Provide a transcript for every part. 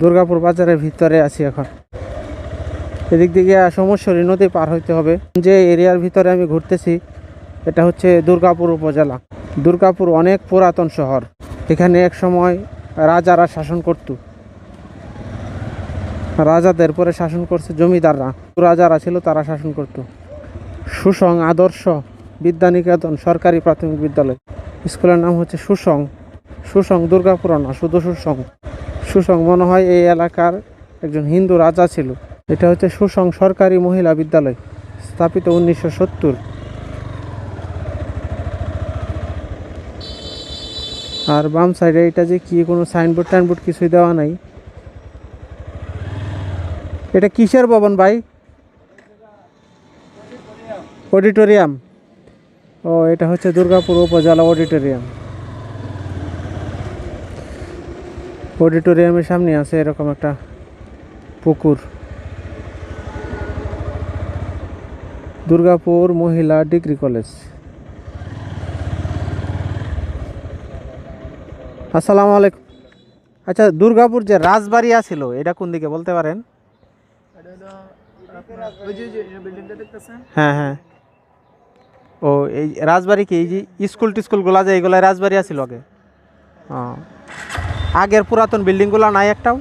দুর্গাপুর বাজারের ভিতরে আছি এখন। এদিক দিকে সমস্যরী নদী পার হইতে হবে। যে এরিয়ার ভিতরে আমি ঘুরতেছি, এটা হচ্ছে দুর্গাপুর উপজেলা। দুর্গাপুর অনেক পুরাতন শহর। এখানে এক সময় রাজারা শাসন করত। রাজাদের পরে শাসন করছে জমিদাররা। রাজারা ছিল, তারা শাসন করত। সুসং আদর্শ বিদ্যানিকেতন সরকারি প্রাথমিক বিদ্যালয়। স্কুলের নাম হচ্ছে সুসং। সুসং দুর্গাপুর না, শুধু সুসং। সুসং মনে হয় এই এলাকার একজন হিন্দু রাজা ছিল। এটা হচ্ছে সুসং সরকারি মহিলা বিদ্যালয়, স্থাপিত উনিশশো সত্তর। আর বাম সাইডে এটা যে কি, কোনো সাইনবোর্ড টাইনবোর্ড কিছুই দেওয়া নাই। এটা কিসের ভবন ভাই? অডিটোরিয়াম। ও, এটা হচ্ছে দুর্গাপুর উপজেলা অডিটোরিয়াম। অডিটোরিয়ামের সামনে আছে এরকম একটা পুকুর। দুর্গাপুর মহিলা ডিগ্রি কলেজ। আসসালামু আলাইকুম। আচ্ছা দুর্গাপুর যে রাজবাড়ি আছিল এটা কোন দিকে বলতে পারেন? হ্যাঁ হ্যাঁ। ও, এই রাজবাড়ি কি? এই যে স্কুল টিস্কুলগুলো যে এগুলো রাজবাড়ি আছিল আগে? ও আগের পুরাতন বিল্ডিংগুলো নাই একটাও?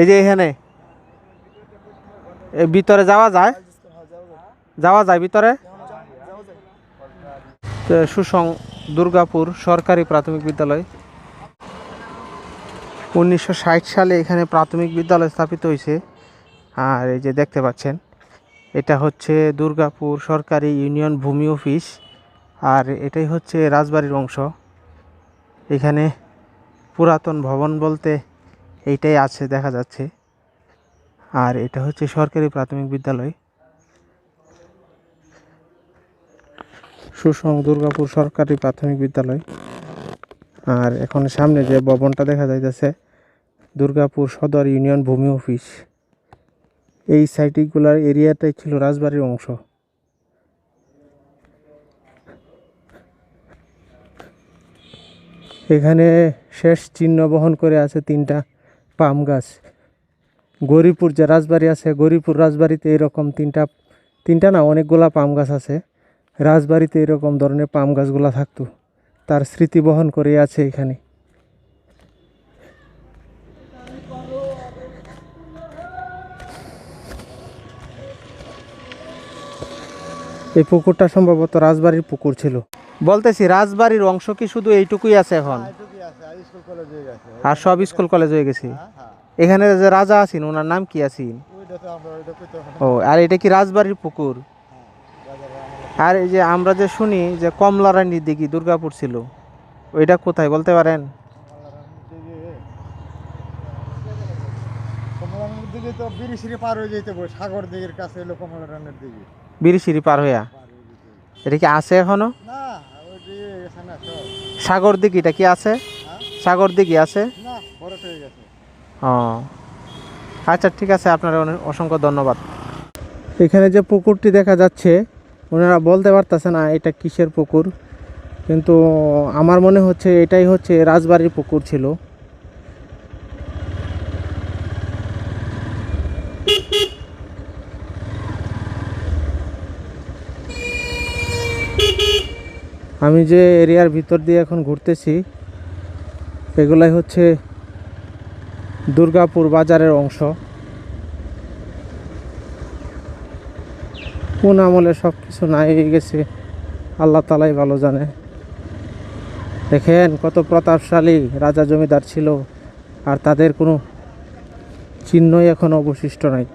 এই যে এখানে। ভিতরে যাওয়া যায়? যাওয়া যায় ভিতরে? সুসং দুর্গাপুর সরকারি প্রাথমিক বিদ্যালয়। উনিশশো ষাট সালে এখানে প্রাথমিক বিদ্যালয় স্থাপিত হয়েছে। আর এই যে দেখতে পাচ্ছেন এটা হচ্ছে দুর্গাপুর সরকারি ইউনিয়ন ভূমি অফিস আর এটাই হচ্ছে রাজবাড়ির অংশ। এখানে পুরাতন ভবন বলতে এইটাই আছে দেখা যাচ্ছে। আর এটা হচ্ছে সরকারি প্রাথমিক বিদ্যালয়। সুসং দুর্গাপুর সরকারি প্রাথমিক বিদ্যালয়। আর এখন সামনে যে ভবনটা দেখা যাইতেছে, দুর্গাপুর সদর ইউনিয়ন ভূমি অফিস। এই সাইটগুলার এরিয়াটাই ছিল রাজবাড়ির অংশ। এখানে শেষ চিহ্ন বহন করে আছে তিনটা পাম গাছ। গরিপুর যে রাজবাড়ি আছে, গরিপুর রাজবাড়িতে এরকম তিনটা তিনটা না অনেকগুলা পাম গাছ আছে। রাজবাড়িতে এরকম ধরনের পাম গাছগুলা থাকতো। তার স্মৃতি বহন করে আছে এখানে। এই পুকুরটা সম্ভবত রাজবাড়ির পুকুর ছিল। বলতেছি, রাজবাড়ির অংশ কি শুধু এইটুকুই আছে এখন? আর সব স্কুল কলেজ হয়ে গেছে। এখানে যে রাজা আছেন, ওনার নাম কি আছেন? ও, আর এটা কি রাজবাড়ির পুকুর? আর এই যে আমরা যে শুনি যে কমলা রানীর দিঘি দুর্গাপুর ছিল, ওইটা কোথায় বলতে পারেন? কমলারানের তো পার হয়ে সাগর দিকের কাছে হলো কমলারানের দিকে বিরিশিরি পার হইয়া? এটা কি আছে এখনও? দিকে সাগর দিঘিটা কি আছে? হ্যাঁ? সাগর দিঘি আছে? ও। আচ্ছা ঠিক আছে আপনার অনেক অসংখ্য ধন্যবাদ। এখানে যে পুকুরটি দেখা যাচ্ছে ওনারা বলতে পারতেছে না এটা কিসের পুকুর কিন্তু আমার মনে হচ্ছে এটাই হচ্ছে রাজবাড়ির পুকুর ছিল। আমি যে এরিয়ার ভিতর দিয়ে এখন ঘুরতেছি, এগুলাই হচ্ছে দুর্গাপুর বাজারের অংশ। কোন আমলে সব কিছু নাই গেছে, আল্লাহ তালাই ভালো জানে। দেখেন কত প্রতাপশালী রাজা জমিদার ছিল, আর তাদের কোনো চিহ্নই এখন অবশিষ্ট নাই।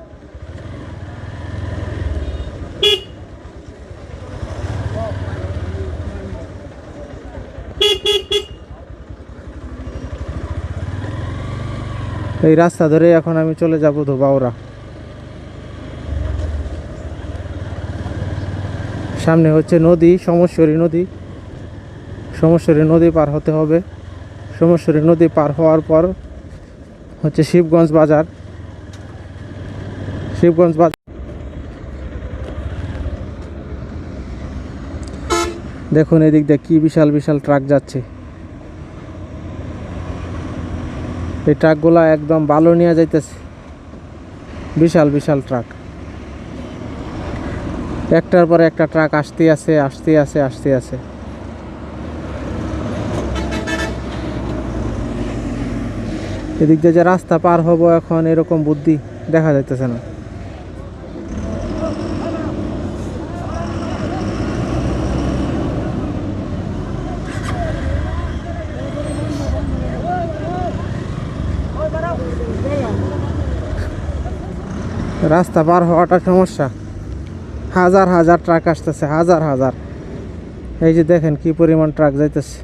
এই রাস্তা ধরে এখন আমি চলে যাব ধোবাউরা সামনে হচ্ছে নদী সমস্বরী নদী। সমস্বরী নদী পার হতে হবে। সমস্বরী নদী পার হওয়ার পর হচ্ছে শিবগঞ্জ বাজার। শিবগঞ্জ বাজার। দেখুন এদিক দিয়ে কি বিশাল বিশাল ট্রাক যাচ্ছে। এই ট্রাকগুলো একদম বালু নিয়ে যাইতেছে। বিশাল বিশাল ট্রাক একটার পর একটা ট্রাক আসতে আছে আসতে আছে আসতে আছে। এদিক দিয়ে যে রাস্তা পার হব এখন এরকম বুদ্ধি দেখা যাইতেছে না। রাস্তা পার হওয়াটা সমস্যা। হাজার হাজার ট্রাক আসতেছে, হাজার হাজার। এই যে দেখেন কি পরিমাণ ট্রাক যাইতেছে।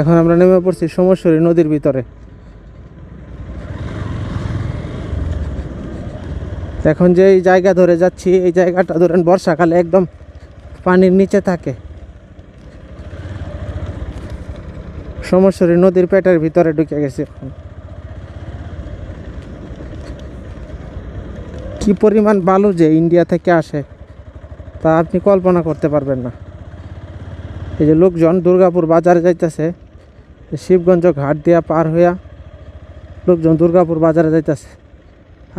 এখন আমরা নেমে পড়ছি সোমেশ্বরী নদীর ভিতরে। এখন যে এই জায়গা ধরে যাচ্ছি, এই জায়গাটা ধরেন বর্ষাকালে একদম পানির নিচে থাকে। সোমেশ্বরী নদীর পেটের ভিতরে ঢুকে গেছে কি পরিমাণ বালু যে ইন্ডিয়া থেকে আসে, তা আপনি কল্পনা করতে পারবেন না। এই যে লোকজন দুর্গাপুর বাজারে যাইতেছে শিবগঞ্জ ঘাট দিয়া পার হইয়া লোকজন দুর্গাপুর বাজারে যাইতেছে।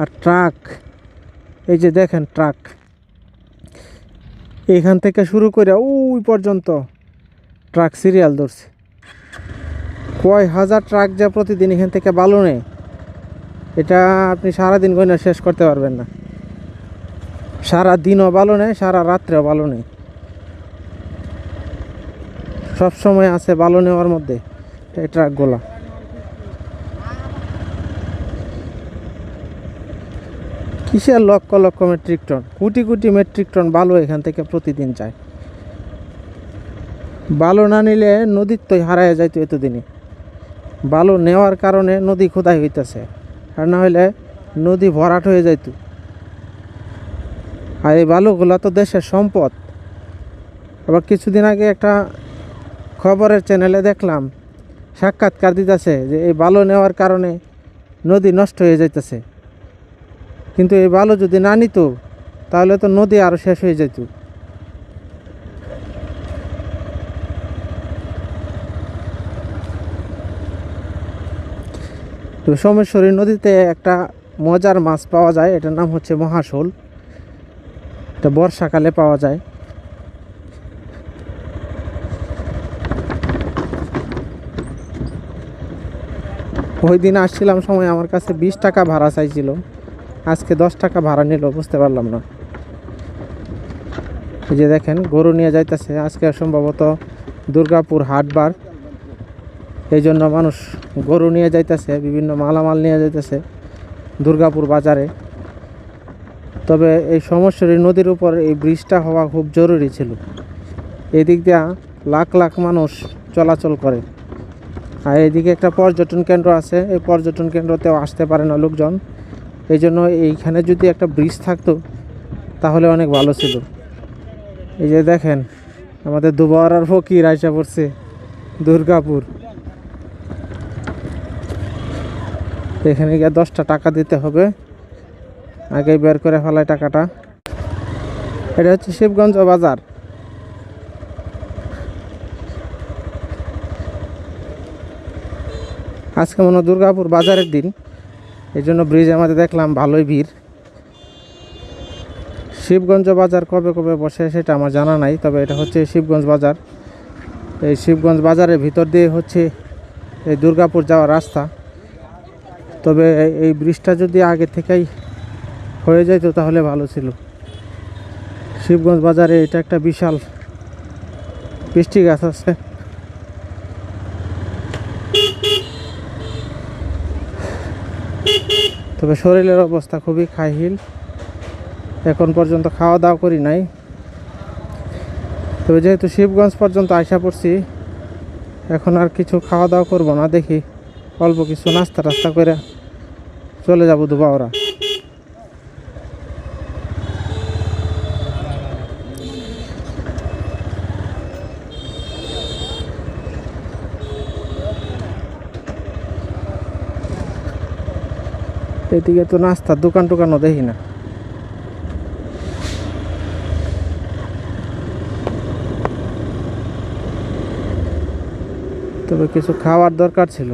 আর ট্রাক, এই যে দেখেন ট্রাক, এইখান থেকে শুরু করে ওই পর্যন্ত ট্রাক সিরিয়াল ধরছে। কয় হাজার ট্রাক যা প্রতিদিন এখান থেকে বালু নেয় এটা আপনি সারাদিন গয়না শেষ করতে পারবেন না। সারা দিনও ভালো নেই, সারা রাত্রেও ভালো নেই। সব সময় আছে ভালো নেওয়ার মধ্যে এই ট্রাকগুলা কিসের lakh lakh metric ton? Crore crore metric ton বালু এখান থেকে প্রতিদিন যায়। বালু না নিলে নদীর তো হারায় যাইতো এতদিনে। বালু নেওয়ার কারণে নদী খোদাই হইতেছে। আর না হলে নদী ভরাট হয়ে যাইত। আর এই বালুগুলো তো দেশের সম্পদ। আবার কিছুদিন আগে একটা খবরের চ্যানেলে দেখলাম, সাক্ষাৎকার দিতেছে যে এই বালু নেওয়ার কারণে নদী নষ্ট হয়ে যাইতেছে। কিন্তু এই বালু যদি না নিত, তাহলে তো নদী আরও শেষ হয়ে যেত তো সোমেশ্বরী নদীতে একটা মজার মাছ পাওয়া যায়, এটার নাম হচ্ছে মহাশোল। এটা বর্ষাকালে পাওয়া যায়। ওই দিন আসছিলাম সময় আমার কাছে বিশ টাকা ভাড়া চাইছিল। আজকে দশ টাকা ভাড়া নিল, বুঝতে পারলাম না। এই যে দেখেন, গরু নিয়ে যাইতেছে। আজকে সম্ভবত দুর্গাপুর হাটবার। এই জন্য মানুষ গরু নিয়ে যাইতেছে, বিভিন্ন মালামাল নিয়ে যাইতেছে দুর্গাপুর বাজারে। তবে এই সমস্যার নদীর উপর এই ব্রিজটা হওয়া খুব জরুরি ছিল। এদিক দিয়া লাখ লাখ মানুষ চলাচল করে। আর এদিকে একটা পর্যটন কেন্দ্র আছে, এই পর্যটন কেন্দ্রতেও আসতে পারে না লোকজন। এই জন্য এইখানে যদি একটা ব্রিজ থাকতো, তাহলে অনেক ভালো ছিল। এই যে দেখেন, আমাদের দুবার আর ফকির আইসা পড়ছে দুর্গাপুর। এখানে গিয়ে দশটা টাকা দিতে হবে। আগে বের করে ফেলায় টাকাটা। এটা হচ্ছে শিবগঞ্জ বাজার। আজকে মনে দুর্গাপুর বাজারের দিন। এই জন্য ব্রিজে আমাদের দেখলাম ভালোই ভিড়। শিবগঞ্জ বাজার কবে কবে বসে সেটা আমার জানা নাই, তবে এটা হচ্ছে শিবগঞ্জ বাজার। এই শিবগঞ্জ বাজারের ভিতর দিয়ে হচ্ছে এই দুর্গাপুর যাওয়ার রাস্তা। তবে এই- ব্রিজটা যদি আগে থেকেই হয়ে যেত তাহলে ভালো ছিল। শিবগঞ্জ বাজারে এটা একটা বিশাল বৃষ্টি গাছ আছে। তবে শরীরের অবস্থা খুবই খাইহিল এখন পর্যন্ত খাওয়া দাওয়া করি নাই। তবে যেহেতু শিবগঞ্জ পর্যন্ত আশা পড়ছি, এখন আর কিছু খাওয়া দাওয়া করব না, দেখি। অল্প কিছু নাস্তা টাস্তা করে চলে যাব দু ওরা এদিকে তো নাস্তার দোকান টোকানও দেখি না। তবে কিছু খাওয়ার দরকার ছিল।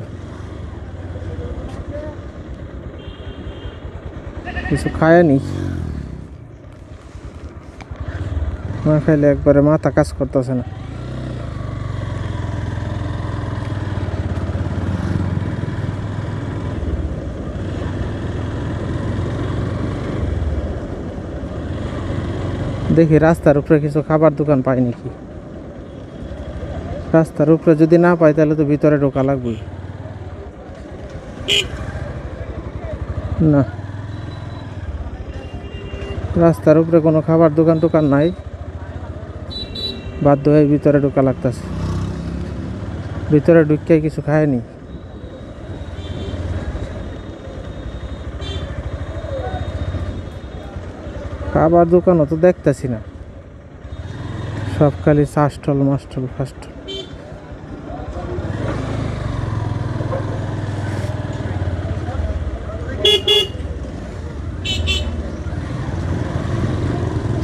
কিছু খায়নি। না খাইলে একবারে মাথা কাজ করতেছে না। দেখি রাস্তার উপরে কিছু খাবার দোকান পাই নাকি? রাস্তার উপরে যদি না পাই তাহলে তো ভিতরে ঢোকা লাগবে না। রাস্তার উপরে কোনো খাবার দোকান টোকান নাই। বাধ্য হয়ে ভিতরে ঢোকা লাগতেছে। ভিতরে ঢুকে কিছু খায়নি। খাবার দোকানও তো দেখতেছি না। সব খালি চাষটল মাস্টল ফাস্টল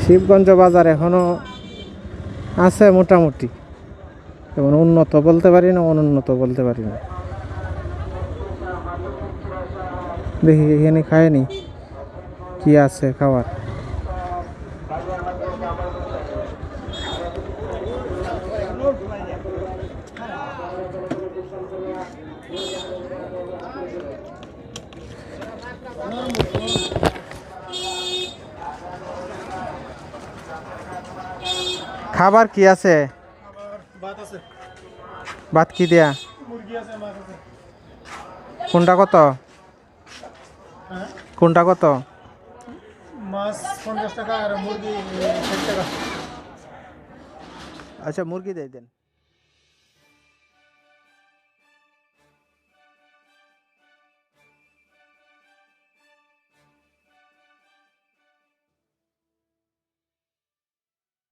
শিবগঞ্জ বাজার এখনও আছে মোটামুটি। যেমন উন্নত বলতে পারি না, অনুন্নত বলতে পারি না। দেখি এখানে খায়নি। কি আছে খাবার খাবার কি আছে? ভাত কি দেয়া? কোনটা কত? হ্যাঁ? কোনটা কত? আচ্ছা মুরগি দিয়ে দেন।